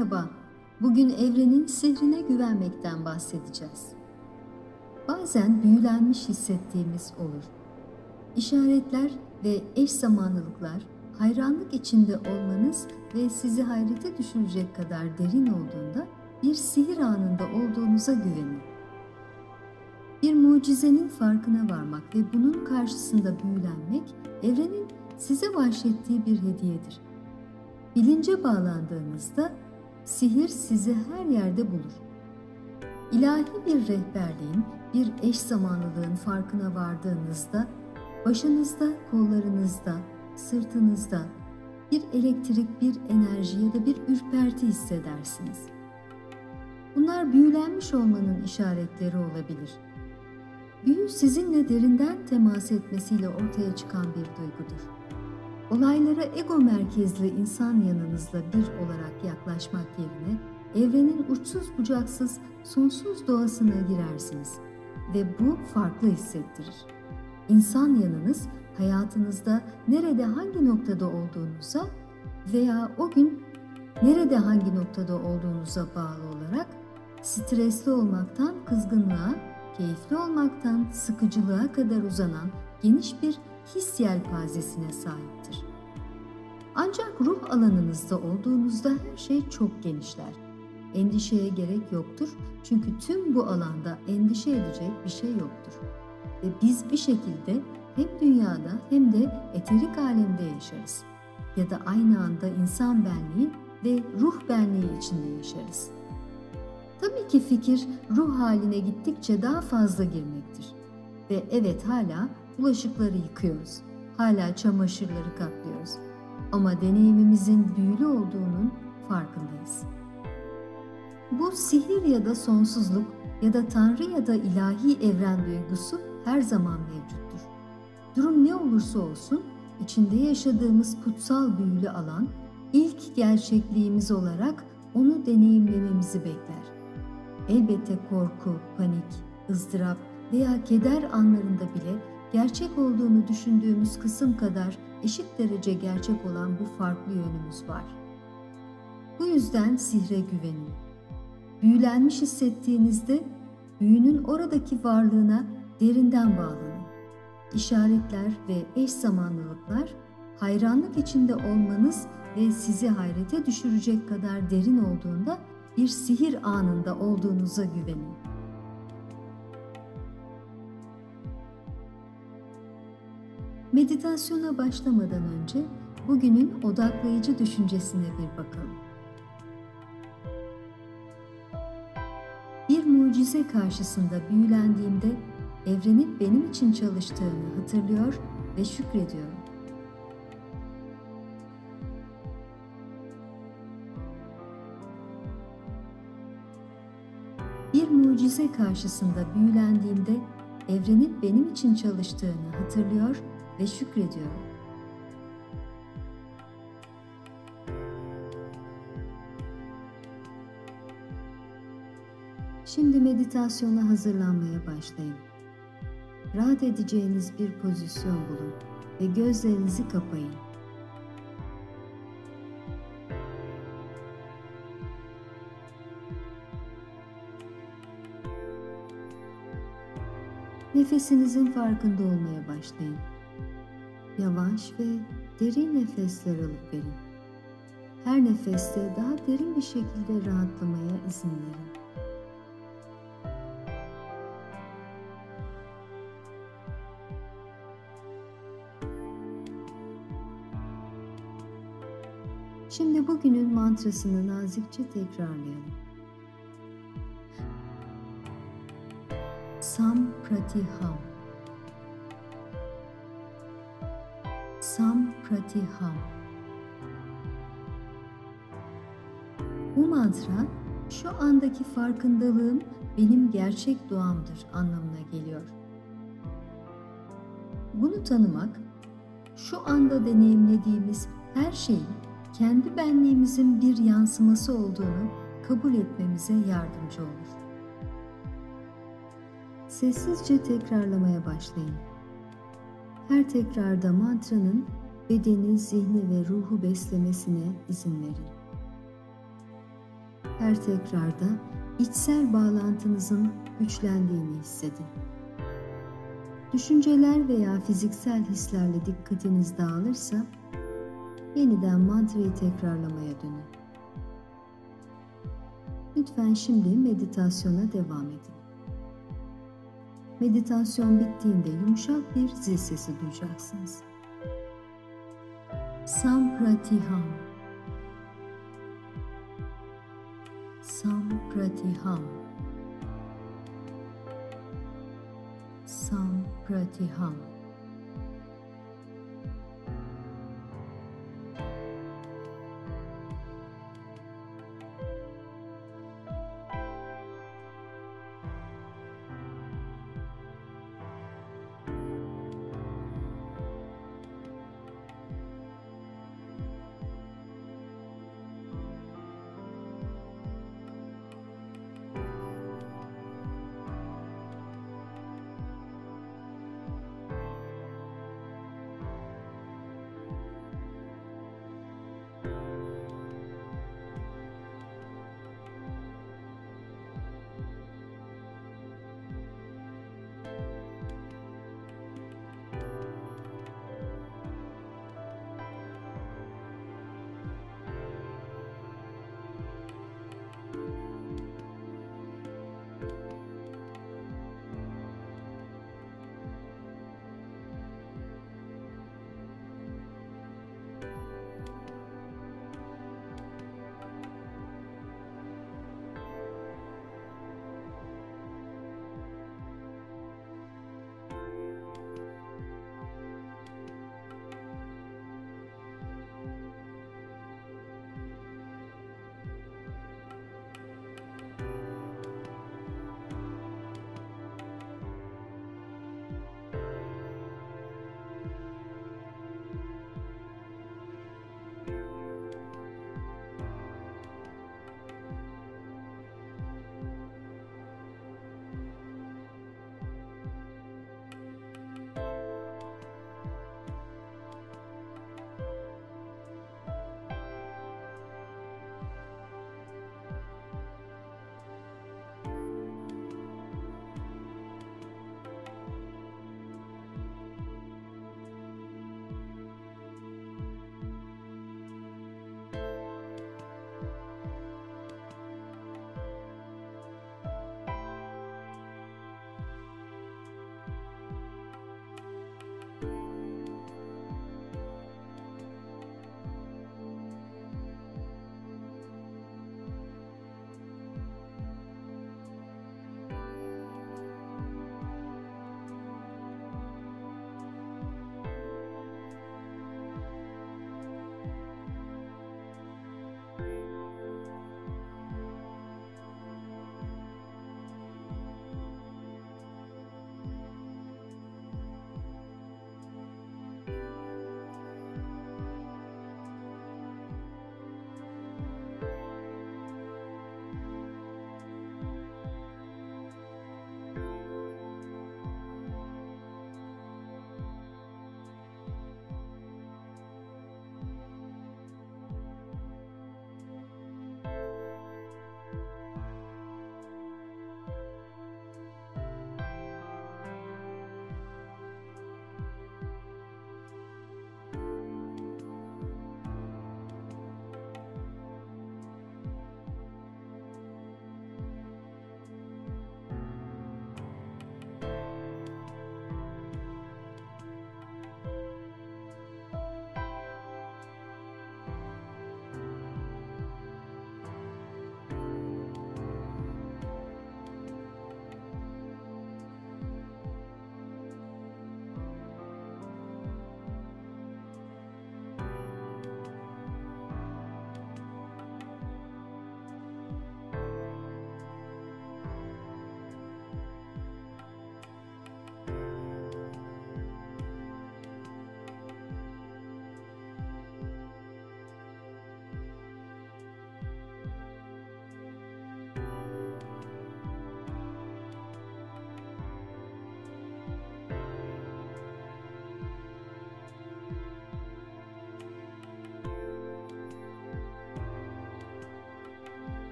Merhaba, bugün evrenin sihrine güvenmekten bahsedeceğiz. Bazen büyülenmiş hissettiğimiz olur. İşaretler ve eş zamanlılıklar hayranlık içinde olmanız ve sizi hayrete düşürecek kadar derin olduğunda bir sihir anında olduğunuza güvenin. Bir mucizenin farkına varmak ve bunun karşısında büyülenmek evrenin size bahşettiği bir hediyedir. Bilince bağlandığınızda sihir sizi her yerde bulur. İlahi bir rehberliğin, bir eş zamanlılığın farkına vardığınızda başınızda, kollarınızda, sırtınızda bir elektrik, bir enerji ya da bir ürperti hissedersiniz. Bunlar büyülenmiş olmanın işaretleri olabilir. Büyü sizinle derinden temas etmesiyle ortaya çıkan bir duygudur. Olaylara ego merkezli insan yanınızla bir olarak yaklaşmak yerine evrenin uçsuz bucaksız sonsuz doğasına girersiniz ve bu farklı hissettirir. İnsan yanınız hayatınızda nerede hangi noktada olduğunuza veya o gün nerede hangi noktada olduğunuza bağlı olarak stresli olmaktan kızgınlığa, keyifli olmaktan sıkıcılığa kadar uzanan geniş bir his yelpazesine sahiptir. Ancak ruh alanınızda olduğunuzda her şey çok genişler. Endişeye gerek yoktur çünkü tüm bu alanda endişe edecek bir şey yoktur. Ve biz bir şekilde hem dünyada hem de eterik alemde yaşarız. Ya da aynı anda insan benliği ve ruh benliği içinde yaşarız. Tabii ki fikir ruh haline gittikçe daha fazla girmektir. Ve evet hala bulaşıkları yıkıyoruz. Hala çamaşırları katlıyoruz. Ama deneyimimizin büyülü olduğunun farkındayız. Bu sihir ya da sonsuzluk ya da tanrı ya da ilahi evren duygusu her zaman mevcuttur. Durum ne olursa olsun içinde yaşadığımız kutsal büyülü alan ilk gerçekliğimiz olarak onu deneyimlememizi bekler. Elbette korku, panik, ızdırap veya keder anlarında bile gerçek olduğunu düşündüğümüz kısım kadar eşit derece gerçek olan bu farklı yönümüz var. Bu yüzden sihre güvenin. Büyülenmiş hissettiğinizde büyünün oradaki varlığına derinden bağlanın. İşaretler ve eş zamanlılıklar hayranlık içinde olmanız ve sizi hayrete düşürecek kadar derin olduğunda bir sihir anında olduğunuza güvenin. Meditasyona başlamadan önce bugünün odaklayıcı düşüncesine bir bakalım. Bir mucize karşısında büyülendiğimde evrenin benim için çalıştığını hatırlıyor ve şükrediyorum. Bir mucize karşısında büyülendiğimde evrenin benim için çalıştığını hatırlıyor ve şükrediyorum. Şimdi meditasyona hazırlanmaya başlayın. Rahat edeceğiniz bir pozisyon bulun ve gözlerinizi kapayın. Nefesinizin farkında olmaya başlayın. Yavaş ve derin nefesler alıp verin. Her nefeste daha derin bir şekilde rahatlamaya izin verin. Şimdi bugünün mantrasını nazikçe tekrarlayalım. Sam Pratiham Sam Pratiham Bu mantra şu andaki farkındalığım benim gerçek doğamdır anlamına geliyor. Bunu tanımak, şu anda deneyimlediğimiz her şeyin kendi benliğimizin bir yansıması olduğunu kabul etmemize yardımcı olur. Sessizce tekrarlamaya başlayın. Her tekrarda mantranın bedeni, zihni ve ruhu beslemesine izin verin. Her tekrarda içsel bağlantınızın güçlendiğini hissedin. Düşünceler veya fiziksel hislerle dikkatiniz dağılırsa yeniden mantrayı tekrarlamaya dönün. Lütfen şimdi meditasyona devam edin. Meditasyon bittiğinde yumuşak bir zil sesi duyacaksınız. Sampratiham. Sampratiham. Sampratiham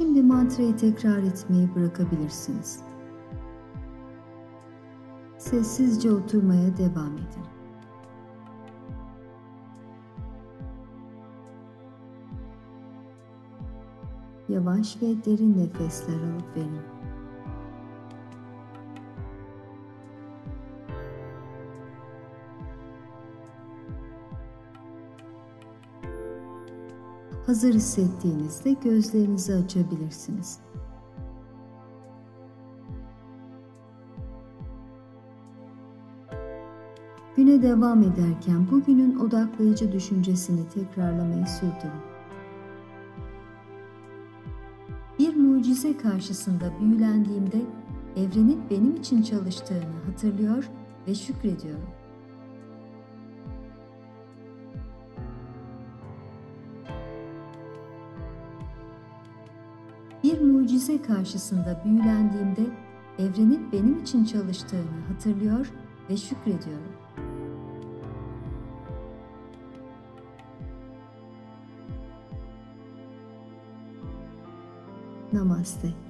Şimdi mantrayı tekrar etmeyi bırakabilirsiniz. Sessizce oturmaya devam edin. Yavaş ve derin nefesler alıp verin. Hazır hissettiğinizde gözlerinizi açabilirsiniz. Güne devam ederken bugünün odaklayıcı düşüncesini tekrarlamayı sürdürün. Bir mucize karşısında büyülendiğimde evrenin benim için çalıştığını hatırlıyor ve şükrediyorum. Mucize karşısında büyülendiğimde evrenin benim için çalıştığını hatırlıyor ve şükrediyorum. Namaste.